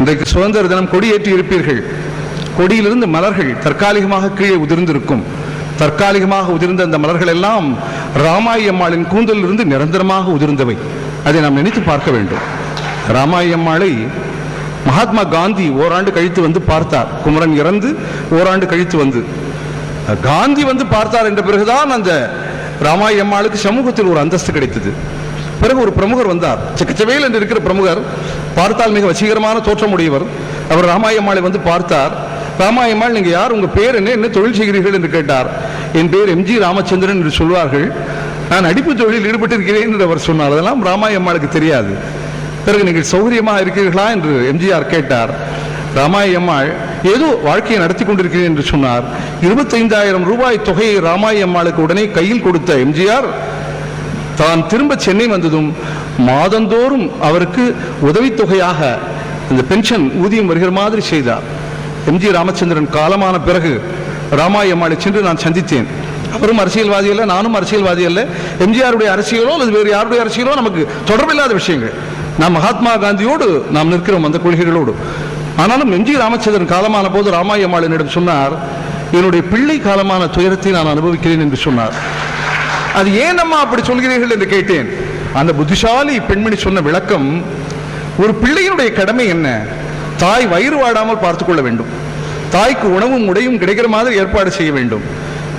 இன்றைக்கு சுதந்திர தினம் கொடியேற்றி இருப்பீர்கள். கொடியிலிருந்து மலர்கள் தற்காலிகமாக கீழே உதிர்ந்திருக்கும். தற்காலிகமாக உதிர்ந்த அந்த மலர்கள் எல்லாம் ராமாயம்மாளின் கூந்தலிலிருந்து நிரந்தரமாக உதிர்ந்தவை. அதை நாம் நினைத்து பார்க்க வேண்டும். ராமாயம்மாளை மகாத்மா காந்தி ஓராண்டு கழித்து வந்து பார்த்தார். குமரன் இறந்து ஓராண்டு கழித்து வந்து. காந்தி வந்து பார்த்தார் என்ற பிறகுதான் அந்த ராமாயம்மாளுக்கு சமூகத்தில் ஒரு அந்தஸ்து கிடைத்தது. பிறகு ஒரு பிரமுகர் வந்தார். செக்கச்சவேல் என்று இருக்கிற பிரமுகர் பார்த்தால் மிக வசீகரமான தோற்றமுடையவர். அவர் ராமாயம்மாளை வந்து பார்த்தார். ராமாயம்மாள் நீங்கள் யார்? உங்கள் பேர் என்ன? என்ன தொழில் செய்கிறீர்கள்? என்று கேட்டார். என் பேர் எம்ஜி ராமச்சந்திரன் என்று சொல்வார்கள். நான் அடிப்பு தொழிலில் ஈடுபட்டிருக்கிறேன் என்று அவர் சொன்னார். அதெல்லாம் ராமாயம்மாளுக்கு தெரியாது. பிறகு நீங்கள் சௌகரியமாக இருக்கிறீர்களா? என்று எம்ஜிஆர் கேட்டார். ராமாயம்மாள் ஏதோ வாழ்க்கையை நடத்தி கொண்டிருக்கிறேன் என்று சொன்னார். இருபத்தைந்தாயிரம் ரூபாய் தொகையை ராமாயம்மாளுக்கு உடனே கையில் கொடுத்த எம்ஜிஆர் தான் திரும்ப சென்னை வந்ததும் மாதந்தோறும் அவருக்கு உதவித்தொகையாக இந்த பென்ஷன் ஊதியம் வருகிற மாதிரி செய்தார். எம்ஜி ராமச்சந்திரன் காலமான பிறகு ராமாயி அம்மாளை சென்று நான் சந்தித்தேன். அவரும் அரசியல்வாதி அல்ல நானும் அரசியல்வாதி அல்ல. எம்ஜிஆருடைய அரசியலோ அல்லது வேறு யாருடைய அரசியலோ நமக்கு தொடர்பில்லாத விஷயங்கள். நாம் மகாத்மா காந்தியோடு நாம் நிற்கிறோம் அந்த கொள்கைகளோடு. ஆனாலும் எம்ஜி ராமச்சந்திரன் காலமான போது ராமாயி சொன்னார் என்னுடைய பிள்ளை காலமான துயரத்தை நான் அனுபவிக்கிறேன் என்று சொன்னார். அது ஏன் அம்மா அப்படி சொல்கிறீர்கள் என்று கேட்டேன். அந்த புத்திசாலி பெண்மணி சொன்ன விளக்கம் ஒரு பிள்ளையினுடைய கடமை என்ன? தாய் வயிறு வாடாமல் பார்த்துக் கொள்ள வேண்டும். தாய்க்கு உணவும் உடையும் கிடைக்கிற மாதிரி ஏற்பாடு செய்ய வேண்டும்.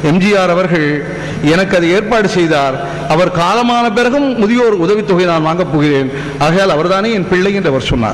எம்ஜிஆர் அவர்கள் எனக்கு அதை ஏற்பாடு செய்தார். அவர் காலமான பிறகும் முதியோர் உதவித்தொகை நான் வாங்கப் போகிறேன். ஆகையால் அவர்தானே என் பிள்ளை என்று அவர் சொன்னார்.